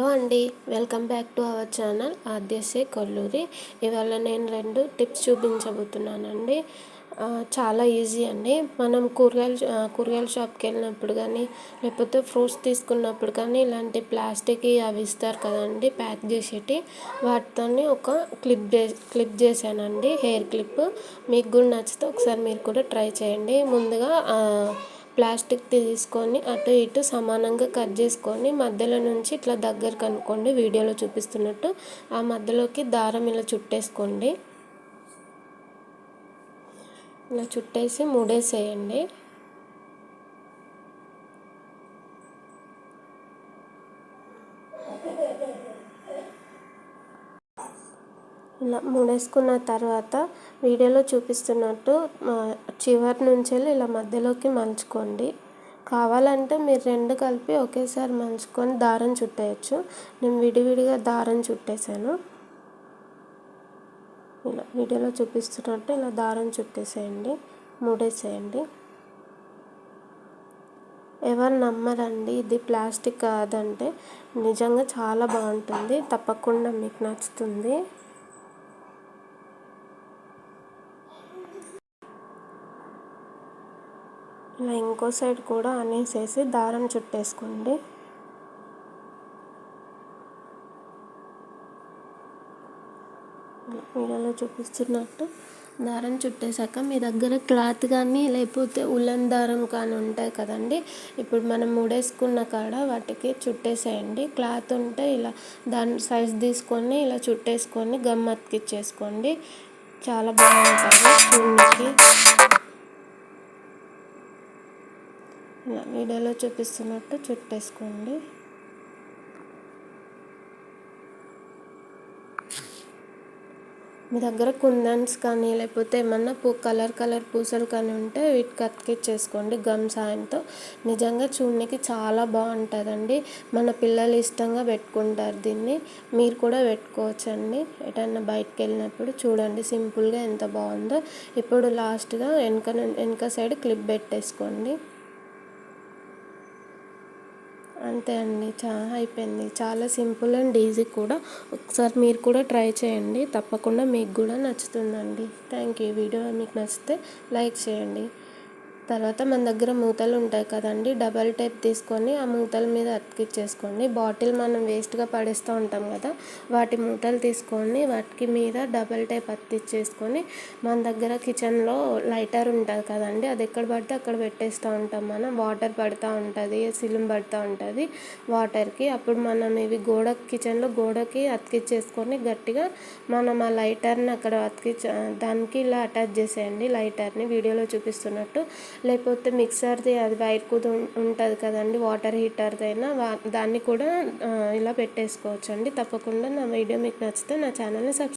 Hello అండి welcome back to our channel Aadyasri Kolluri. ఇవాళ నేను రెండు టిప్స్ చూపించబోతున్నానండి. చాలా ఈజీ అండి. మనం కూరగాయలు కూరగాయల షాప్కి వెళ్ళినప్పుడు కానీ లేకపోతే ఫ్రూట్స్ తీసుకున్నప్పుడు కానీ ఇలాంటి ప్లాస్టిక్ అవి ఇస్తారు కదండి ప్యాక్ చేసేటి. వాటితోని ఒక క్లిప్ క్లిప్ చేశానండి హెయిర్ క్లిప్. మీకు కూడా నచ్చితే ఒకసారి మీరు కూడా ట్రై చేయండి. ముందుగా ప్లాస్టిక్ తీసుకొని అటు ఇటు సమానంగా కట్ చేసుకొని మధ్యలో నుంచి ఇట్లా దగ్గర కనుక్కోండి. వీడియోలో చూపిస్తున్నట్టు ఆ మధ్యలోకి దారం ఇలా చుట్టేసుకోండి. ఇలా చుట్టేసి మూడేసేయండి. ముడేసుకున్న తర్వాత వీడియోలో చూపిస్తున్నట్టు చివరి నుంచి ఇలా మధ్యలోకి మలుచుకోండి. కావాలంటే మీరు రెండు కలిపి ఒకేసారి మలుచుకొని దారం చుట్టేయచ్చు. నేను విడివిడిగా దారం చుట్టేసాను ఇలా వీడియోలో చూపిస్తున్నట్టు ఇలా దారం చుట్టేసేయండి ముడేసేయండి. ఎవరు నమ్మరండి ఇది ప్లాస్టిక్ కాదంటే నిజంగా చాలా బాగుంటుంది తప్పకుండా మీకు నచ్చుతుంది. ఇలా ఇంకో సైడ్ కూడా అనేసేసి దారం చుట్టేసుకోండి. వీడియోలో చూపిస్తున్నట్టు దారం చుట్టేశాక మీ దగ్గర క్లాత్ కానీ లేకపోతే ఉలన్ దారం కానీ ఉంటాయి కదండి. ఇప్పుడు మనం ముడేసుకున్న కాడ వాటికి చుట్టేసేయండి. క్లాత్ ఉంటే ఇలా దాని సైజ్ తీసుకొని ఇలా చుట్టేసుకొని గమ్ అతికిచ్చేసుకోండి చాలా బాగుంటుంది చూడడానికి వీడియోలో చూపిస్తున్నట్టు చుట్టేసుకోండి. మీ దగ్గర కుందన్స్ కానీ లేకపోతే ఏమన్నా పూ కలర్ కలర్ పూసలు కానీ ఉంటే వీటికి అతికిచ్చేసుకోండి గమ్ సాయంతో. నిజంగా చూడడానికి చాలా బాగుంటుందండి. మన పిల్లలు ఇష్టంగా పెట్టుకుంటారు దీన్ని. మీరు కూడా పెట్టుకోవచ్చండి. ఎటన్నా బయటకు వెళ్ళినప్పుడు చూడండి సింపుల్గా ఎంత బాగుందో. ఇప్పుడు లాస్ట్గా వెనక వెనక సైడ్ క్లిప్ పెట్టేసుకోండి. అంతే అండి చా అయిపోయింది. చాలా సింపుల్ అండ్ ఈజీ కూడా. ఒకసారి మీరు కూడా ట్రై చేయండి. తప్పకుండా మీకు కూడా నచ్చుతుందండి. థ్యాంక్ యూ వీడియో మీకు నచ్చితే లైక్ చేయండి. తర్వాత మన దగ్గర మూతలు ఉంటాయి కదండి డబల్ టైప్ తీసుకొని ఆ మూతల మీద అతికిచ్చేసుకోండి. బాటిల్ మనం వేస్ట్గా పడేస్తూ ఉంటాం కదా వాటి మూతలు తీసుకొని వాటికి మీద డబల్ టైప్ అతికిచ్చేసుకొని మన దగ్గర కిచెన్లో లైటర్ ఉంటుంది కదండి అది ఎక్కడ పడితే అక్కడ పెట్టేస్తూ ఉంటాం మనం. వాటర్ పడుతూ ఉంటుంది సిలిం పడుతూ ఉంటుంది వాటర్కి అప్పుడు మనం ఇవి గోడ కిచెన్లో గోడకి అతికిచ్చేసుకొని గట్టిగా మనం ఆ లైటర్ని అక్కడ అతికిచ్చ దానికి ఇలా అటాచ్ చేసేయండి లైటర్ని వీడియోలో చూపిస్తున్నట్టు లేకపోతే మిక్సర్ది అది వైర్ ఉంటుంది కదండి వాటర్ హీటర్దైనా వా దాన్ని కూడా ఇలా పెట్టేసుకోవచ్చు అండి తప్పకుండా నా వీడియో మీకు నచ్చితే నా ఛానల్ని సబ్స్క్రైబ్